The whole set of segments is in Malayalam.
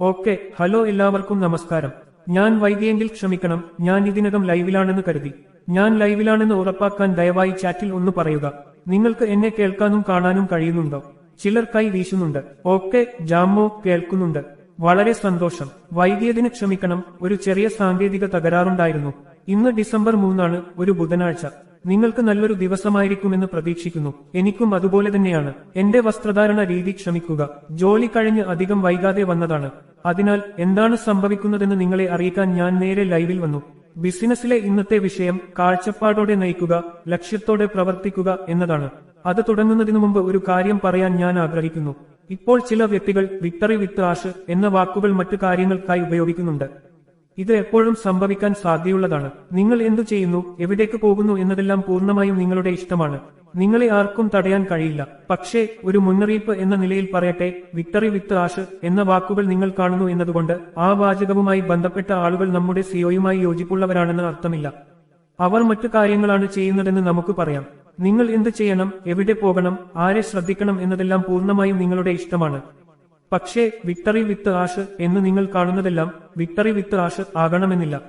ഓക്കെ ഹലോ എല്ലാവർക്കും നമസ്കാരം. ഞാൻ വൈകിയെങ്കിൽ ക്ഷമിക്കണം ഞാൻ ഇതിനകം ലൈവിലാണെന്ന് കരുതി. ഞാൻ ലൈവിലാണെന്ന് ഉറപ്പാക്കാൻ ദയവായി ചാറ്റിൽ ഒന്ന് പറയുക. നിങ്ങൾക്ക് എന്നെ കേൾക്കാനും കാണാനും കഴിയുന്നുണ്ടോ? ചിലർ കൈ വീശുന്നുണ്ട്. ഓക്കെ ജാമോ കേൾക്കുന്നുണ്ട്. വളരെ സന്തോഷം. വൈകിയതിന് ക്ഷമിക്കണം ഒരു ചെറിയ സാങ്കേതിക തകരാറുണ്ടായിരുന്നു. ഇന്ന് ഡിസംബർ മൂന്നാണ് ഒരു ബുധനാഴ്ച. നിങ്ങൾക്ക് നല്ലൊരു ദിവസമായിരിക്കുമെന്ന് പ്രതീക്ഷിക്കുന്നു. എനിക്കും അതുപോലെ തന്നെയാണ്. എന്റെ വസ്ത്രധാരണ രീതി ക്ഷമിക്കുക. ജോലി കഴിഞ്ഞ് അധികം വൈകാതെ വന്നതാണ്. അതിനാൽ എന്താണ് സംഭവിക്കുന്നതെന്ന് നിങ്ങളെ അറിയിക്കാൻ ഞാൻ നേരെ ലൈവിൽ വന്നു. ബിസിനസ്സിലെ ഇന്നത്തെ വിഷയം കാഴ്ചപ്പാടോടെ നയിക്കുക ലക്ഷ്യത്തോടെ പ്രവർത്തിക്കുക എന്നതാണ്. അത് തുടങ്ങുന്നതിനു മുമ്പ് ഒരു കാര്യം പറയാൻ ഞാൻ ആഗ്രഹിക്കുന്നു. ഇപ്പോൾ ചില വ്യക്തികൾ വിക്ടറി വിത്ത് ആഷ് എന്ന വാക്കുകൾ മറ്റു കാര്യങ്ങൾക്കായി ഉപയോഗിക്കുന്നുണ്ട്. ഇത് എപ്പോഴും സംഭവിക്കാൻ സാധ്യതയുള്ളതാണ്. നിങ്ങൾ എന്തു ചെയ്യുന്നു എവിടേക്ക് പോകുന്നു എന്നതെല്ലാം പൂർണമായും നിങ്ങളുടെ ഇഷ്ടമാണ്. നിങ്ങളെ ആർക്കും തടയാൻ കഴിയില്ല. പക്ഷേ ഒരു മുന്നറിയിപ്പ് എന്ന നിലയിൽ പറയട്ടെ വിക്ടറി വിത്ത് ആഷ് എന്ന വാക്കുകൾ നിങ്ങൾ കാണുന്നു എന്നതുകൊണ്ട് ആ വാചകവുമായി ബന്ധപ്പെട്ട ആളുകൾ നമ്മുടെ സിയോയുമായി യോജിപ്പുള്ളവരാണെന്ന് അർത്ഥമില്ല. അവർ മറ്റു കാര്യങ്ങളാണ് ചെയ്യുന്നതെന്ന് നമുക്ക് പറയാം. നിങ്ങൾ എന്ത് ചെയ്യണം എവിടെ പോകണം ആരെ ശ്രദ്ധിക്കണം എന്നതെല്ലാം പൂർണമായും നിങ്ങളുടെ ഇഷ്ടമാണ്. പക്ഷേ വിക്ടറി വിത്ത് ആഷ് എന്ന് നിങ്ങൾ കാണുന്നതെല്ലാം വിക്ടറി വിത്ത് ആഷ് ആകണമെന്നില്ല.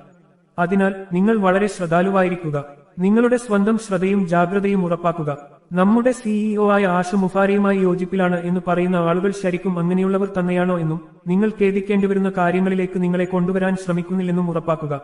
അതിനാൽ നിങ്ങൾ വളരെ ശ്രദ്ധാലുവായിരിക്കുക. നിങ്ങളുടെ സ്വന്തം ശ്രദ്ധയും ജാഗ്രതയും ഉറപ്പാക്കുക. നമ്മുടെ സിഇഒ ആയ ആഷ് മുഫാരിയുമായി യോജിപ്പിലാണ് എന്ന് പറയുന്ന ആളുകൾ ശരിക്കും അങ്ങനെയുള്ളവർ തന്നെയാണോ എന്നും നിങ്ങൾ ഖേദിക്കേണ്ടി വരുന്ന കാര്യങ്ങളിലേക്ക് നിങ്ങളെ കൊണ്ടുവരാൻ ശ്രമിക്കുന്നില്ലെന്നും ഉറപ്പാക്കുക.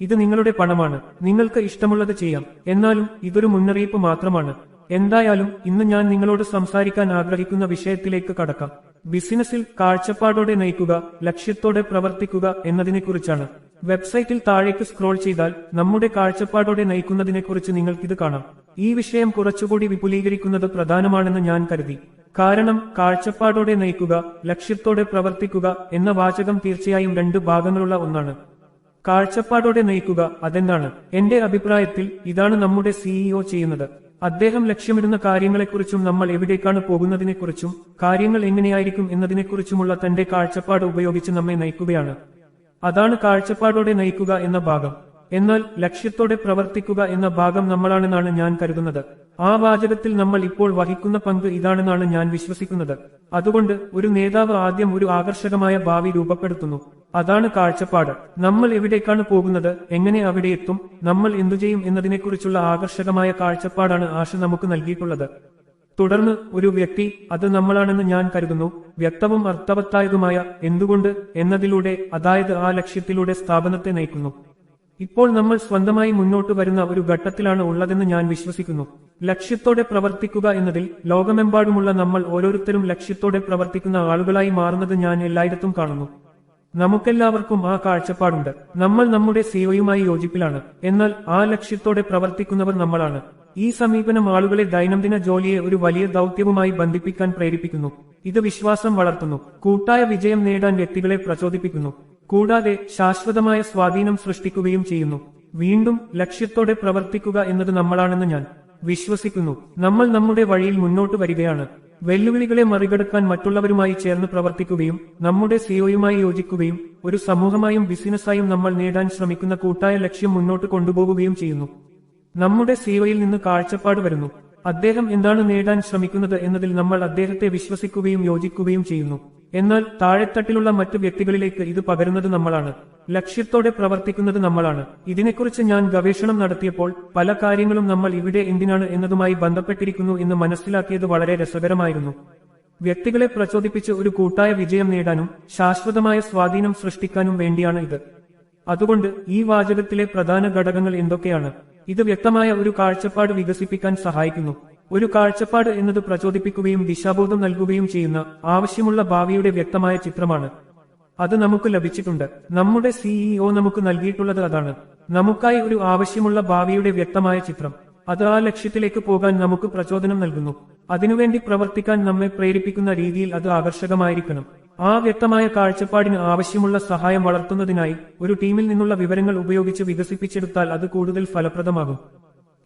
ഇത് നിങ്ങളുടെ പണമാണ്. നിങ്ങൾക്ക് ഇഷ്ടമുള്ളത് ചെയ്യാം. എന്നാലും ഇതൊരു മുന്നറിയിപ്പ് മാത്രമാണ്. എന്തായാലും ഇന്ന് ഞാൻ നിങ്ങളോട് സംസാരിക്കാൻ ആഗ്രഹിക്കുന്ന വിഷയത്തിലേക്ക് കടക്കാം. ബിസിനസ്സിൽ കാഴ്ചപ്പാടോടെ നയിക്കുക ലക്ഷ്യത്തോടെ പ്രവർത്തിക്കുക എന്നതിനെക്കുറിച്ചാണ്. വെബ്സൈറ്റിൽ താഴേക്ക് സ്ക്രോൾ ചെയ്താൽ നമ്മുടെ കാഴ്ചപ്പാടോടെ നയിക്കുന്നതിനെക്കുറിച്ച് നിങ്ങൾക്കിത് കാണാം. ഈ വിഷയം കുറച്ചുകൂടി വിപുലീകരിക്കുന്നത് പ്രധാനമാണെന്ന് ഞാൻ കരുതി. കാരണം കാഴ്ചപ്പാടോടെ നയിക്കുക ലക്ഷ്യത്തോടെ പ്രവർത്തിക്കുക എന്ന വാചകം തീർച്ചയായും രണ്ട് ഭാഗങ്ങളുള്ള ഒന്നാണ്. കാഴ്ചപ്പാടോടെ നയിക്കുക അതെന്താണ്? എന്റെ അഭിപ്രായത്തിൽ ഇതാണ് നമ്മുടെ സിഇഒ ചെയ്യുന്നത്. അദ്ദേഹം ലക്ഷ്യമിടുന്ന കാര്യങ്ങളെക്കുറിച്ചും നമ്മൾ എവിടേക്കാണ് പോകുന്നതിനെക്കുറിച്ചും കാര്യങ്ങൾ എങ്ങനെയായിരിക്കും എന്നതിനെക്കുറിച്ചുമുള്ള തന്റെ കാഴ്ചപ്പാട് ഉപയോഗിച്ച് നമ്മെ നയിക്കുകയാണ്. അതാണ് കാഴ്ചപ്പാടോടെ നയിക്കുക എന്ന ഭാഗം. എന്നാൽ ലക്ഷ്യത്തോടെ പ്രവർത്തിക്കുക എന്ന ഭാഗം നമ്മളാണെന്നാണ് ഞാൻ കരുതുന്നത്. ആ വാചകത്തിൽ നമ്മൾ ഇപ്പോൾ വഹിക്കുന്ന പങ്ക് ഇതാണെന്നാണ് ഞാൻ വിശ്വസിക്കുന്നത്. അതുകൊണ്ട് ഒരു നേതാവ് ആദ്യം ഒരു ആകർഷകമായ ഭാവി രൂപപ്പെടുത്തുന്നു. അതാണ് കാഴ്ചപ്പാട്. നമ്മൾ എവിടേക്കാണ് പോകുന്നത്? എങ്ങനെ അവിടെ എത്തും? നമ്മൾ എന്തു ചെയ്യും എന്നതിനെക്കുറിച്ചുള്ള ആകർഷകമായ കാഴ്ചപ്പാടാണ് ആശ നമുക്ക് നൽകിയിട്ടുള്ളത്. തുടർന്ന് ഒരു വ്യക്തി അത് നമ്മളാണെന്ന് ഞാൻ കരുതുന്നു. വ്യക്തവും അർത്ഥവത്തായതുമായ എന്തുകൊണ്ട്? എന്നതിലൂടെ അതായത് ആ ലക്ഷ്യത്തിലൂടെ സ്ഥാപനത്തെ നയിക്കുന്നു. ഇപ്പോൾ നമ്മൾ സ്വന്തമായി മുന്നോട്ട് വരുന്ന ഒരു ഘട്ടത്തിലാണ് ഉള്ളതെന്ന് ഞാൻ വിശ്വസിക്കുന്നു. ലക്ഷ്യത്തോടെ പ്രവർത്തിക്കുക എന്നതിൽ ലോകമെമ്പാടുമുള്ള നമ്മൾ ഓരോരുത്തരും ലക്ഷ്യത്തോടെ പ്രവർത്തിക്കുന്ന ആളുകളായി മാറുന്നത് ഞാൻ എല്ലായിടത്തും കാണുന്നു. നമുക്കെല്ലാവർക്കും ആ കാഴ്ചപ്പാടുണ്ട്. നമ്മൾ നമ്മുടെ സിഒയുമായി യോജിപ്പിലാണ്. എന്നാൽ ആ ലക്ഷ്യത്തോടെ പ്രവർത്തിക്കുന്നവർ നമ്മളാണ്. ഈ സമീപനം ആളുകളെ ദൈനംദിന ജോലിയെ ഒരു വലിയ ദൗത്യവുമായി ബന്ധിപ്പിക്കാൻ പ്രേരിപ്പിക്കുന്നു. ഇത് വിശ്വാസം വളർത്തുന്നു. കൂട്ടായ വിജയം നേടാൻ വ്യക്തികളെ പ്രചോദിപ്പിക്കുന്നു. കൂടാതെ ശാശ്വതമായ സ്വാധീനം സൃഷ്ടിക്കുകയും ചെയ്യുന്നു. വീണ്ടും ലക്ഷ്യത്തോടെ പ്രവർത്തിക്കുക എന്നത് നമ്മളാണെന്ന് ഞാൻ വിശ്വസിക്കുന്നു. നമ്മൾ നമ്മുടെ വഴിയിൽ മുന്നോട്ട് വരികയാണ്. വെല്ലുവിളികളെ മറികടക്കാൻ മറ്റുള്ളവരുമായി ചേർന്ന് പ്രവർത്തിക്കുകയും നമ്മുടെ സിഒയുമായി യോജിക്കുകയും ഒരു സമൂഹമായും ബിസിനസ്സായും നമ്മൾ നേടാൻ ശ്രമിക്കുന്ന കൂട്ടായ ലക്ഷ്യം മുന്നോട്ട് കൊണ്ടുപോകുകയും ചെയ്യുന്നു. നമ്മുടെ സിഒയിൽ നിന്ന് കാഴ്ചപ്പാട് വരുന്നു. അദ്ദേഹം എന്താണ് നേടാൻ ശ്രമിക്കുന്നത് എന്നതിൽ നമ്മൾ അദ്ദേഹത്തെ വിശ്വസിക്കുകയും യോജിക്കുകയും ചെയ്യുന്നു. എന്നാൽ താഴെത്തട്ടിലുള്ള മറ്റു വ്യക്തികളിലേക്ക് ഇത് പകരുന്നത് നമ്മളാണ്. ലക്ഷ്യത്തോടെ പ്രവർത്തിക്കുന്നത് നമ്മളാണ്. ഇതിനെക്കുറിച്ച് ഞാൻ ഗവേഷണം നടത്തിയപ്പോൾ പല കാര്യങ്ങളും നമ്മൾ ഇവിടെ എന്തിനാണ് എന്നതുമായി ബന്ധപ്പെട്ടിരിക്കുന്നു എന്ന് മനസ്സിലാക്കിയത് വളരെ രസകരമായിരുന്നു. വ്യക്തികളെ പ്രചോദിപ്പിച്ച് ഒരു കൂട്ടായ വിജയം നേടാനും ശാശ്വതമായ സ്വാധീനം സൃഷ്ടിക്കാനും വേണ്ടിയാണ് ഇത്. അതുകൊണ്ട് ഈ വാചകത്തിലെ പ്രധാന ഘടകങ്ങൾ എന്തൊക്കെയാണ്? ഇത് വ്യക്തമായ ഒരു കാഴ്ചപ്പാട് വികസിപ്പിക്കാൻ സഹായിക്കുന്നു. ഒരു കാഴ്ചപ്പാട് എന്നത് പ്രചോദിപ്പിക്കുകയും ദിശാബോധം നൽകുകയും ചെയ്യുന്ന ആവശ്യമുള്ള ഭാവിയുടെ വ്യക്തമായ ചിത്രമാണ്. അത് നമുക്ക് ലഭിച്ചിട്ടുണ്ട്. നമ്മുടെ സിഇഒ നമുക്ക് നൽകിയിട്ടുള്ളത് അതാണ്. നമുക്കായി ഒരു ആവശ്യമുള്ള ഭാവിയുടെ വ്യക്തമായ ചിത്രം. അത് ആ ലക്ഷ്യത്തിലേക്ക് പോകാൻ നമുക്ക് പ്രചോദനം നൽകുന്നു. അതിനുവേണ്ടി പ്രവർത്തിക്കാൻ നമ്മെ പ്രേരിപ്പിക്കുന്ന രീതിയിൽ അത് ആകർഷകമായിരിക്കണം. ആ വ്യക്തമായ കാഴ്ചപ്പാടിന് ആവശ്യമുള്ള സഹായം വളർത്തുന്നതിനായി ഒരു ടീമിൽ നിന്നുള്ള വിവരങ്ങൾ ഉപയോഗിച്ച് വികസിപ്പിച്ചെടുത്താൽ അത് കൂടുതൽ ഫലപ്രദമാകും.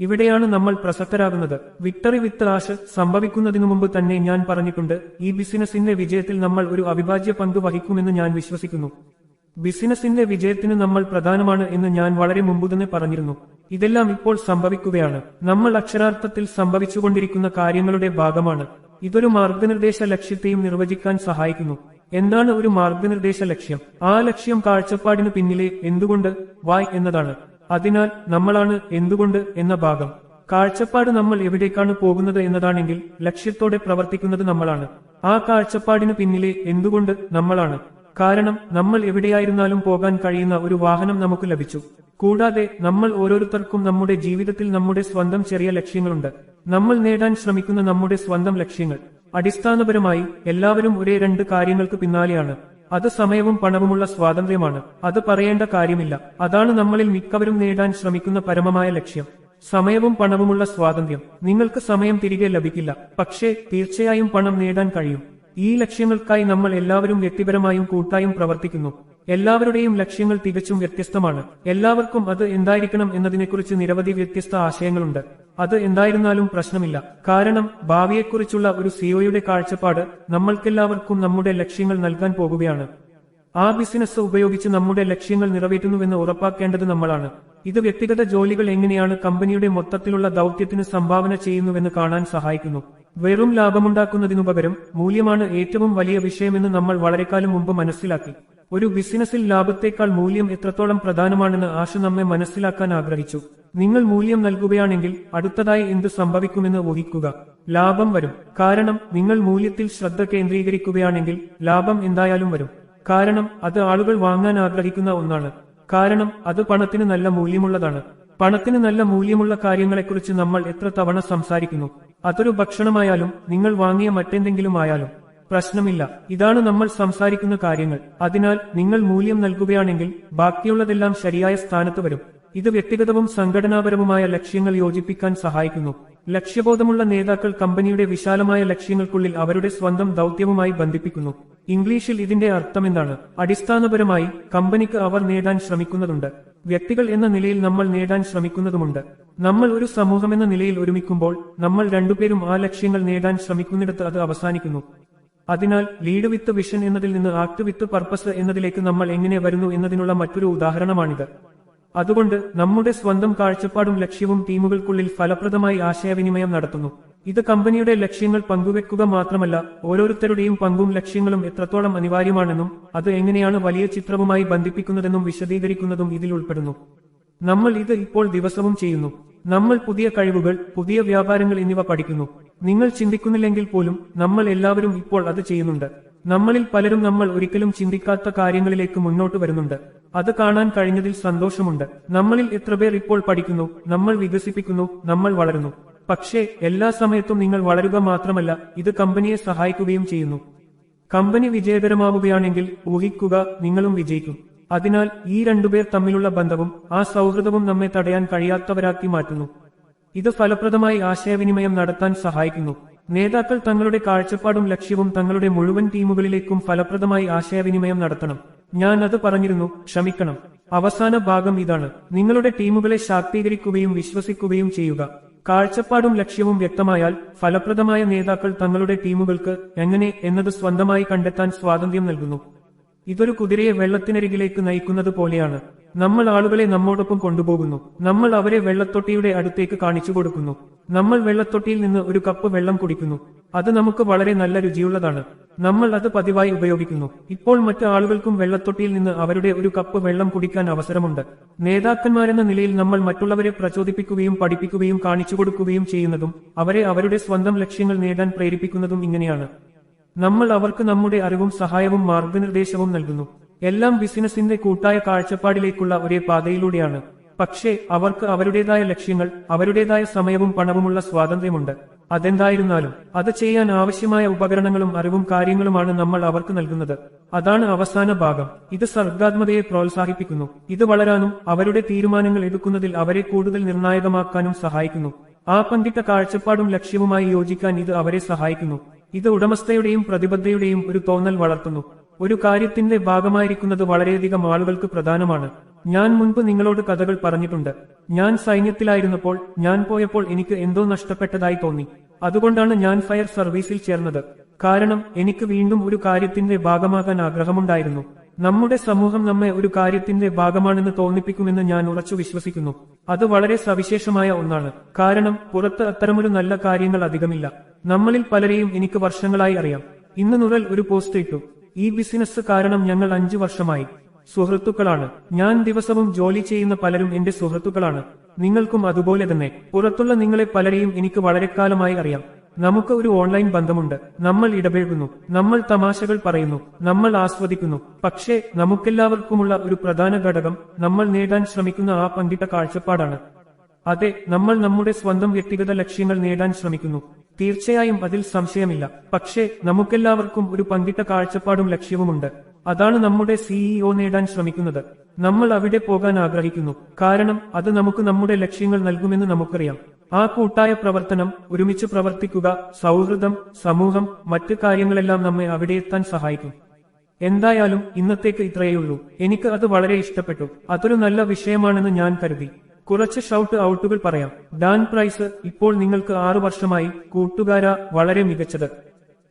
ഇവിടെയാണ് നമ്മൾ പ്രസക്തരാകുന്നത്. വിക്ടറി വിത്ത് സംഭവിക്കുന്നതിനു മുമ്പ് തന്നെ ഞാൻ പറഞ്ഞിട്ടുണ്ട് ഈ ബിസിനസിന്റെ വിജയത്തിൽ നമ്മൾ ഒരു അവിഭാജ്യ പങ്ക് വഹിക്കുമെന്ന് ഞാൻ വിശ്വസിക്കുന്നു. ബിസിനസിന്റെ വിജയത്തിന് നമ്മൾ പ്രധാനമാണ് എന്ന് ഞാൻ വളരെ മുമ്പ് തന്നെ പറഞ്ഞിരുന്നു. ഇതെല്ലാം ഇപ്പോൾ സംഭവിക്കുകയാണ്. നമ്മൾ അക്ഷരാർത്ഥത്തിൽ സംഭവിച്ചുകൊണ്ടിരിക്കുന്ന കാര്യങ്ങളുടെ ഭാഗമാണ്. ഇതൊരു മാർഗനിർദ്ദേശ ലക്ഷ്യത്തെയും നിർവചിക്കാൻ സഹായിക്കുന്നു. എന്താണ് ഒരു മാർഗനിർദ്ദേശ ലക്ഷ്യം? ആ ലക്ഷ്യം കാഴ്ചപ്പാടിന് പിന്നിലെ എന്തുകൊണ്ട് വായ് എന്നതാണ്. അതിനാൽ നമ്മളാണ് എന്തുകൊണ്ട് എന്ന ഭാഗം. കാഴ്ചപ്പാട് നമ്മൾ എവിടേക്കാണ് പോകുന്നത് എന്നതാണെങ്കിൽ ലക്ഷ്യത്തോടെ പ്രവർത്തിക്കുന്നത് നമ്മളാണ്. ആ കാഴ്ചപ്പാടിന് പിന്നിലെ എന്തുകൊണ്ട് നമ്മളാണ്. കാരണം നമ്മൾ എവിടെയായിരുന്നാലും പോകാൻ കഴിയുന്ന ഒരു വാഹനം നമുക്ക് ലഭിച്ചു. കൂടാതെ നമ്മൾ ഓരോരുത്തർക്കും നമ്മുടെ ജീവിതത്തിൽ നമ്മുടെ സ്വന്തം ചെറിയ ലക്ഷ്യങ്ങളുണ്ട്. നമ്മൾ നേടാൻ ശ്രമിക്കുന്ന നമ്മുടെ സ്വന്തം ലക്ഷ്യങ്ങൾ. അടിസ്ഥാനപരമായി എല്ലാവരും ഒരേ രണ്ട് കാര്യങ്ങൾക്ക് പിന്നാലെയാണ്. അത് സമയവും പണവുമുള്ള സ്വാതന്ത്ര്യമാണ്. അത് പറയേണ്ട കാര്യമില്ല. അതാണ് നമ്മളിൽ മിക്കവരും നേടാൻ ശ്രമിക്കുന്ന പരമമായ ലക്ഷ്യം. സമയവും പണവുമുള്ള സ്വാതന്ത്ര്യം. നിങ്ങൾക്ക് സമയം തിരികെ ലഭിക്കില്ല. പക്ഷേ തീർച്ചയായും പണം നേടാൻ കഴിയും. ഈ ലക്ഷ്യങ്ങൾക്കായി നമ്മൾ എല്ലാവരും വ്യക്തിപരമായും കൂട്ടായും പ്രവർത്തിക്കുന്നു. എല്ലാവരുടെയും ലക്ഷ്യങ്ങൾ തികച്ചും വ്യത്യസ്തമാണ്. എല്ലാവർക്കും അത് എന്തായിരിക്കണം എന്നതിനെക്കുറിച്ച് നിരവധി വ്യത്യസ്ത ആശയങ്ങളുണ്ട്. അത് എന്തായിരുന്നാലും പ്രശ്നമില്ല. കാരണം ഭാവിയെക്കുറിച്ചുള്ള ഒരു സിഒയുടെ കാഴ്ചപ്പാട് നമ്മൾക്കെല്ലാവർക്കും നമ്മുടെ ലക്ഷ്യങ്ങൾ നൽകാൻ പോകുകയാണ്. ആ ബിസിനസ് ഉപയോഗിച്ച് നമ്മുടെ ലക്ഷ്യങ്ങൾ നിറവേറ്റുന്നുവെന്ന് ഉറപ്പാക്കേണ്ടത് നമ്മളാണ്. ഇത് വ്യക്തിഗത ജോലികൾ എങ്ങനെയാണ് കമ്പനിയുടെ മൊത്തത്തിലുള്ള ദൗത്യത്തിന് സംഭാവന ചെയ്യുന്നുവെന്ന് കാണാൻ സഹായിക്കുന്നു. വെറും ലാഭമുണ്ടാക്കുന്നതിനുപകരം മൂല്യമാണ് ഏറ്റവും വലിയ വിഷയമെന്ന് നമ്മൾ വളരെക്കാലം മുമ്പ് മനസ്സിലാക്കി. ഒരു ബിസിനസ്സിൽ ലാഭത്തേക്കാൾ മൂല്യം എത്രത്തോളം പ്രധാനമാണെന്ന് ആശ നമ്മെ മനസ്സിലാക്കാൻ ആഗ്രഹിച്ചു. നിങ്ങൾ മൂല്യം നൽകുകയാണെങ്കിൽ അടുത്തതായി എന്ത് സംഭവിക്കുമെന്ന് ഊഹിക്കുക. ലാഭം വരും. കാരണം നിങ്ങൾ മൂല്യത്തിൽ ശ്രദ്ധ കേന്ദ്രീകരിക്കുകയാണെങ്കിൽ ലാഭം എന്തായാലും വരും. കാരണം അത് ആളുകൾ വാങ്ങാൻ ആഗ്രഹിക്കുന്ന ഒന്നാണ്. കാരണം അത് പണത്തിന് നല്ല മൂല്യമുള്ളതാണ്. പണത്തിന് നല്ല മൂല്യമുള്ള കാര്യങ്ങളെക്കുറിച്ച് നമ്മൾ എത്ര തവണ സംസാരിക്കുന്നു. അതൊരു ഭക്ഷണമായാലും നിങ്ങൾ വാങ്ങിയ മറ്റെന്തെങ്കിലും ആയാലും. പ്രശ്നമില്ല. ഇതാണ് നമ്മൾ സംസാരിക്കുന്ന കാര്യങ്ങൾ. അതിനാൽ നിങ്ങൾ മൂല്യം നൽകുകയാണെങ്കിൽ ബാക്കിയുള്ളതെല്ലാം ശരിയായ സ്ഥാനത്ത് വരും. ഇത് വ്യക്തിഗതവും സംഘടനാപരവുമായ ലക്ഷ്യങ്ങൾ യോജിപ്പിക്കാൻ സഹായിക്കുന്നു. ലക്ഷ്യബോധമുള്ള നേതാക്കൾ കമ്പനിയുടെ വിശാലമായ ലക്ഷ്യങ്ങൾക്കുള്ളിൽ അവരുടെ സ്വന്തം ദൗത്യവുമായി ബന്ധിപ്പിക്കുന്നു. ഇംഗ്ലീഷിൽ ഇതിന്റെ അർത്ഥമെന്താണ് അടിസ്ഥാനപരമായി കമ്പനിക്ക് അവർ നേടാൻ ശ്രമിക്കുന്നതുണ്ട്. വ്യക്തികൾ എന്ന നിലയിൽ നമ്മൾ നേടാൻ ശ്രമിക്കുന്നതുമുണ്ട്. നമ്മൾ ഒരു സമൂഹമെന്ന നിലയിൽ ഒരുമിക്കുമ്പോൾ നമ്മൾ രണ്ടുപേരും ആ ലക്ഷ്യങ്ങൾ നേടാൻ ശ്രമിക്കുന്നിടത്ത് അത് അവസാനിക്കുന്നു. അതിനാൽ ലീഡ് വിത്ത് വിഷൻ എന്നതിൽ നിന്ന് ആക്ട് വിത്ത് പർപ്പസ് എന്നതിലേക്ക് നമ്മൾ എങ്ങനെ വരുന്നു എന്നതിനുള്ള മറ്റൊരു ഉദാഹരണമാണിത്. അതുകൊണ്ട് നമ്മുടെ സ്വന്തം കാഴ്ചപ്പാടും ലക്ഷ്യവും ടീമുകൾക്കുള്ളിൽ ഫലപ്രദമായി ആശയവിനിമയം നടത്തുന്നു. ഇത് കമ്പനിയുടെ ലക്ഷ്യങ്ങൾ പങ്കുവെക്കുക മാത്രമല്ല ഓരോരുത്തരുടെയും പങ്കും ലക്ഷ്യങ്ങളും എത്രത്തോളം അനിവാര്യമാണെന്നും അത് എങ്ങനെയാണ് വലിയ ചിത്രവുമായി ബന്ധിപ്പിക്കുന്നതെന്നും വിശദീകരിക്കുന്നതും ഇതിൽ ഉൾപ്പെടുന്നു. നമ്മൾ ഇത് ഇപ്പോൾ ദിവസവും ചെയ്യുന്നു. നമ്മൾ പുതിയ കഴിവുകൾ പുതിയ വ്യാപാരങ്ങൾ എന്നിവ പഠിക്കുന്നു. നിങ്ങൾ ചിന്തിക്കുന്നില്ലെങ്കിൽ പോലും നമ്മൾ എല്ലാവരും ഇപ്പോൾ അത് ചെയ്യുന്നുണ്ട്. നമ്മളിൽ പലരും നമ്മൾ ഒരിക്കലും ചിന്തിക്കാത്ത കാര്യങ്ങളിലേക്ക് മുന്നോട്ട് വരുന്നുണ്ട്. അത് കാണാൻ കഴിഞ്ഞതിൽ സന്തോഷമുണ്ട്. നമ്മളിൽ എത്ര പേർ ഇപ്പോൾ പഠിക്കുന്നു നമ്മൾ വികസിപ്പിക്കുന്നു നമ്മൾ വളരുന്നു. പക്ഷേ എല്ലാ സമയത്തും നിങ്ങൾ വളരുക മാത്രമല്ല ഇത് കമ്പനിയെ സഹായിക്കുകയും ചെയ്യുന്നു. കമ്പനി വിജയകരമാവുകയാണെങ്കിൽ ഊഹിക്കുക നിങ്ങളും വിജയിക്കും. അതിനാൽ ഈ രണ്ടുപേർ തമ്മിലുള്ള ബന്ധവും ആ സൗഹൃദവും നമ്മെ തടയാൻ കഴിയാത്തവരാക്കി മാറ്റുന്നു. ഇത് ഫലപ്രദമായി ആശയവിനിമയം നടത്താൻ സഹായിക്കുന്നു. നേതാക്കൾ തങ്ങളുടെ കാഴ്ചപ്പാടും ലക്ഷ്യവും തങ്ങളുടെ മുഴുവൻ ടീമുകളിലേക്കും ഫലപ്രദമായി ആശയവിനിമയം നടത്തണം. ഞാൻ അത് പറഞ്ഞിരുന്നു ക്ഷമിക്കണം. അവസാന ഭാഗം ഇതാണ്. നിങ്ങളുടെ ടീമുകളെ ശാക്തീകരിക്കുകയും വിശ്വസിക്കുകയും ചെയ്യുക. കാഴ്ചപ്പാടും ലക്ഷ്യവും വ്യക്തമായാൽ ഫലപ്രദമായ നേതാക്കൾ തങ്ങളുടെ ടീമുകൾക്ക് എങ്ങനെ എന്നത് സ്വന്തമായി കണ്ടെത്താൻ സ്വാതന്ത്ര്യം നൽകുന്നു. ഇതൊരു കുതിരയെ വെള്ളത്തിനരികിലേക്ക് നയിക്കുന്നത് പോലെയാണ്. നമ്മൾ ആളുകളെ നമ്മോടൊപ്പം കൊണ്ടുപോകുന്നു. നമ്മൾ അവരെ വെള്ളത്തൊട്ടിയുടെ അടുത്തേക്ക് കാണിച്ചു കൊടുക്കുന്നു. നമ്മൾ വെള്ളത്തൊട്ടിയിൽ നിന്ന് ഒരു കപ്പ് വെള്ളം കുടിക്കുന്നു. അത് നമുക്ക് വളരെ നല്ല രുചിയുള്ളതാണ്. നമ്മൾ അത് പതിവായി ഉപയോഗിക്കുന്നു. ഇപ്പോൾ മറ്റു ആളുകൾക്കും വെള്ളത്തൊട്ടിയിൽ നിന്ന് അവരുടെ ഒരു കപ്പ് വെള്ളം കുടിക്കാൻ അവസരമുണ്ട്. നേതാക്കന്മാരെന്ന നിലയിൽ നമ്മൾ മറ്റുള്ളവരെ പ്രചോദിപ്പിക്കുകയും പഠിപ്പിക്കുകയും കാണിച്ചു കൊടുക്കുകയും ചെയ്യുന്നതും അവരെ അവരുടെ സ്വന്തം ലക്ഷ്യങ്ങൾ നേടാൻ പ്രേരിപ്പിക്കുന്നതും ഇങ്ങനെയാണ്. നമ്മൾ അവർക്ക് നമ്മുടെ അറിവും സഹായവും മാർഗനിർദ്ദേശവും നൽകുന്നു. എല്ലാം ബിസിനസിന്റെ കൂട്ടായ കാഴ്ചപ്പാടിലേക്കുള്ള ഒരേ പാതയിലൂടെയാണ്. പക്ഷേ അവർക്ക് അവരുടേതായ ലക്ഷ്യങ്ങൾ അവരുടേതായ സമയവും പണവുമുള്ള സ്വാതന്ത്ര്യമുണ്ട്. അതെന്തായിരുന്നാലും അത് ചെയ്യാൻ ആവശ്യമായ ഉപകരണങ്ങളും അറിവും കാര്യങ്ങളുമാണ് നമ്മൾ അവർക്ക് നൽകുന്നത്. അതാണ് അവസാന ഭാഗം. ഇത് സർഗാത്മതയെ പ്രോത്സാഹിപ്പിക്കുന്നു. ഇത് വളരാനും അവരുടെ തീരുമാനങ്ങൾ എടുക്കുന്നതിൽ അവരെ കൂടുതൽ നിർണായകമാക്കാനും സഹായിക്കുന്നു. ആ പങ്കിട്ട കാഴ്ചപ്പാടും ലക്ഷ്യവുമായി യോജിക്കാൻ ഇത് അവരെ സഹായിക്കുന്നു. ഇത് ഉടമസ്ഥയുടെയും പ്രതിബദ്ധതയുടെയും ഒരു തോന്നൽ വളർത്തുന്നു. ഒരു കാര്യത്തിന്റെ ഭാഗമായിരിക്കുന്നത് വളരെയധികം ആളുകൾക്ക് പ്രധാനമാണ്. ഞാൻ മുൻപ് നിങ്ങളോട് കഥകൾ പറഞ്ഞിട്ടുണ്ട്. ഞാൻ സൈന്യത്തിലായിരുന്നപ്പോൾ ഞാൻ പോയപ്പോൾ എനിക്ക് എന്തോ നഷ്ടപ്പെട്ടതായി തോന്നി. അതുകൊണ്ടാണ് ഞാൻ ഫയർ സർവീസിൽ ചേർന്നത്. കാരണം എനിക്ക് വീണ്ടും ഒരു കാര്യത്തിന്റെ ഭാഗമാകാൻ ആഗ്രഹമുണ്ടായിരുന്നു. നമ്മുടെ സമൂഹം നമ്മെ ഒരു കാര്യത്തിന്റെ ഭാഗമാണെന്ന് തോന്നിപ്പിക്കുമെന്ന് ഞാൻ ഉറച്ചു വിശ്വസിക്കുന്നു. അത് വളരെ സവിശേഷമായ ഒന്നാണ്. കാരണം പുറത്ത് അത്തരമൊരു നല്ല കാര്യങ്ങൾ അധികമില്ല. നമ്മളിൽ പലരെയും എനിക്ക് വർഷങ്ങളായി അറിയാം. ഇന്ന് നുറൽ ഒരു പോസ്റ്റ് ഇട്ടു. ഈ ബിസിനസ് കാരണം ഞങ്ങൾ അഞ്ചു വർഷമായി. സുഹൃത്തുക്കളാണ്. ഞാൻ ദിവസവും ജോലി ചെയ്യുന്ന പലരും എന്റെ സുഹൃത്തുക്കളാണ്. നിങ്ങൾക്കും അതുപോലെ തന്നെ. പുറത്തുള്ള നിങ്ങളെ പലരെയും എനിക്ക് വളരെക്കാലമായി അറിയാം. നമുക്ക് ഒരു ഓൺലൈൻ ബന്ധമുണ്ട്. നമ്മൾ ഇടപഴകുന്നു. നമ്മൾ തമാശകൾ പറയുന്നു. നമ്മൾ ആസ്വദിക്കുന്നു. പക്ഷേ നമുക്കെല്ലാവർക്കുമുള്ള ഒരു പ്രധാന ഘടകം നമ്മൾ നേടാൻ ശ്രമിക്കുന്ന ആ പങ്കിട്ട കാഴ്ചപ്പാടാണ്. അതെ നമ്മൾ നമ്മുടെ സ്വന്തം വ്യക്തിഗത ലക്ഷ്യങ്ങൾ നേടാൻ ശ്രമിക്കുന്നു. തീർച്ചയായും അതിൽ സംശയമില്ല. പക്ഷേ നമുക്കെല്ലാവർക്കും ഒരു പങ്കിട്ട കാഴ്ചപ്പാടും ലക്ഷ്യവുമുണ്ട്. അതാണ് നമ്മുടെ സിഇഒ നേടാൻ ശ്രമിക്കുന്നത്. നമ്മൾ അവിടെ പോകാൻ ആഗ്രഹിക്കുന്നു. കാരണം അത് നമുക്ക് നമ്മുടെ ലക്ഷ്യങ്ങൾ നൽകുമെന്ന് നമുക്കറിയാം. ആ കൂട്ടായ പ്രവർത്തനം ഒരുമിച്ച് പ്രവർത്തിക്കുക സൗഹൃദം സമൂഹം മറ്റു കാര്യങ്ങളെല്ലാം നമ്മെ അവിടെ എത്താൻ സഹായിക്കും. എന്തായാലും ഇന്നത്തേക്ക് ഇത്രയേയുള്ളൂ എനിക്ക് അത് വളരെ ഇഷ്ടപ്പെട്ടു. അതൊരു നല്ല വിഷയമാണെന്ന് ഞാൻ കരുതി. കുറച്ച് ഷൗട്ട് ഔട്ടുകൾ പറയാം. ഡാൻ പ്രൈസ് ഇപ്പോൾ നിങ്ങൾക്ക് ആറു വർഷമായി കൂട്ടുകാര വളരെ മികച്ചത്.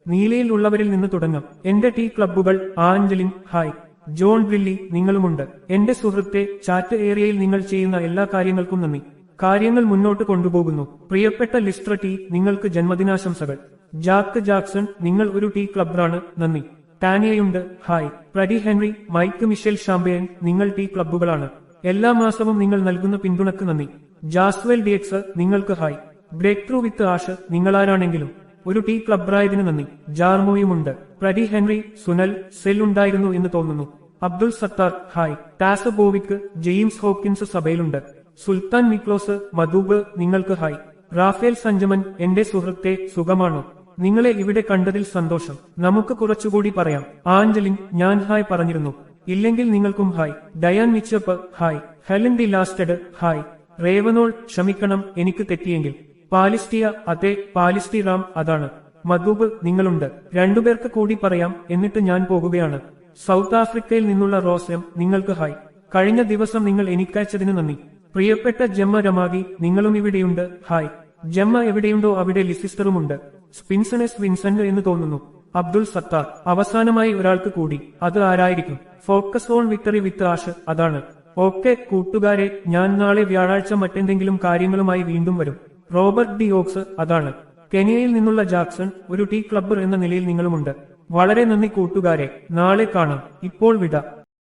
നീലയിൽ ഉള്ളവരിൽ നിന്ന് തുടങ്ങാം. എന്റെ ടീ ക്ലബ്ബുകൾ ആഞ്ചലിൻ ഹായ്. ജോൺ വില്ലി നിങ്ങളുമുണ്ട്. എന്റെ സുഹൃത്തെ ചാറ്റ് ഏരിയയിൽ നിങ്ങൾ ചെയ്യുന്ന എല്ലാ കാര്യങ്ങൾക്കും നന്ദി. കാര്യങ്ങൾ മുന്നോട്ട് കൊണ്ടുപോകുന്നു. പ്രിയപ്പെട്ട ലിസ്ട്ര ടീ നിങ്ങൾക്ക് ജന്മദിനാശംസകൾ. ജാക്ക് ജാക്സൺ നിങ്ങൾ ഒരു ടീ ക്ലബ്ബാണ്. നന്ദി. ടാനിയയുണ്ട്. Hi. Freddy Henry Mike Michelle Champagne നിങ്ങൾ ടീ ക്ലബ്ബുകളാണ്. എല്ലാ മാസവും നിങ്ങൾ നൽകുന്ന പിന്തുണക്ക് നന്ദി. ജാസ്വെൽ ഡിയക്സ് നിങ്ങൾക്ക് hi. Breakthrough with Ash നിങ്ങളാരാണെങ്കിലും. ഒരു ടീ ക്ലബ്രായതിന് നന്ദി. ജാർമോയുമുണ്ട് പ്രഡി ഹെൻറി സുനൽ സെൽ ഉണ്ടായിരുന്നു എന്ന് തോന്നുന്നു. Abdul Sattar hi. Tasabovic James Hopkins സഭയിലുണ്ട്. സുൽത്താൻ മിക്ലോസ് മധൂബ് നിങ്ങൾക്ക് ഹായ്. റാഫേൽ സഞ്ജമൻ എന്റെ സുഹൃത്തെ സുഖമാണോ? നിങ്ങളെ ഇവിടെ കണ്ടതിൽ സന്തോഷം. നമുക്ക് കുറച്ചുകൂടി പറയാം. ആഞ്ചലിൻ ഞാൻ ഹായ് പറഞ്ഞിരുന്നു. ഇല്ലെങ്കിൽ നിങ്ങൾക്കും ഹായ്. ഡയാൻ മിച്ചപ്പ് ഹായ്. ഹെലൻ ദി ലാസ്റ്റഡ് ഹായ്. റേവനോൾ ക്ഷമിക്കണം എനിക്ക് തെറ്റിയെങ്കിൽ. പാലിസ്റ്റിയ അതെ പാലിസ്തീറാം അതാണ്. മധൂബ് നിങ്ങളുണ്ട്. രണ്ടുപേർക്ക് കൂടി പറയാം എന്നിട്ട് ഞാൻ പോകുകയാണ്. സൗത്ത് ആഫ്രിക്കയിൽ നിന്നുള്ള റോസം നിങ്ങൾക്ക് ഹായ്. കഴിഞ്ഞ ദിവസം നിങ്ങൾ എനിക്കയച്ചതിന് നന്ദി. പ്രിയപ്പെട്ട ജമ്മ രമാഗി നിങ്ങളും ഇവിടെയുണ്ട് ഹായ്. ജമ്മ എവിടെയുണ്ടോ അവിടെ ലിസിസ്റ്ററുമുണ്ട്. സ്പിൻസണസ് വിൻസെന്റ് എന്ന് തോന്നുന്നു. അബ്ദുൾ സത്താർ. അവസാനമായി ഒരാൾക്ക് കൂടി. അത് ആരായിരിക്കും? Focus on victory with Ash അതാണ്. ഓക്കെ കൂട്ടുകാരെ ഞാൻ നാളെ വ്യാഴാഴ്ച മറ്റെന്തെങ്കിലും കാര്യങ്ങളുമായി വീണ്ടും വരും. റോബർട്ട് ഡി ഓക്സ് അതാണ്. കെനിയയിൽ നിന്നുള്ള ജാക്സൺ ഒരു ടീ ക്ലബ്ബർ എന്ന നിലയിൽ നിങ്ങളുമുണ്ട്. വളരെ നന്ദി കൂട്ടുകാരെ. നാളെ കാണാം. ഇപ്പോൾ വിട.